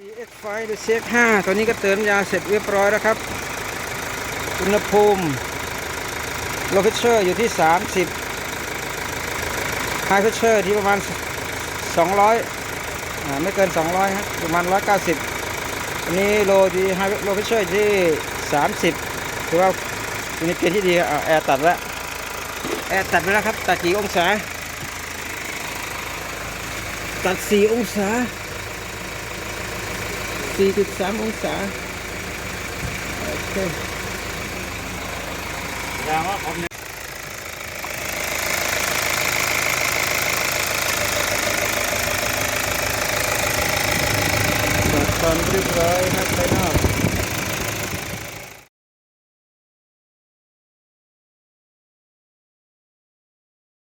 CX5 หรือ CX5 ตัวนี้ก็เติมยาเสร็จเรียบร้อยแล้วครับ อุณหภูมิโลเพชเชอร์อยู่ที่ 30ไฮเพชเชอร์ที่ประมาณ 200อ่าไม่เกิน 200ครับประมาณ 190 อันนี้โลดีไฮโลเพชเชอร์ที่ 30 ถือว่าอยู่ในเกณฑ์ที่ดีครับอ่าแอร์ตัดแล้ว แอร์ตัดไปแล้วครับ ตัดกี่องศา ตัด 4 องศา 4.3 องศาโอเคยางว่าผมตัดตอนเรียบร้อยครับภายนอก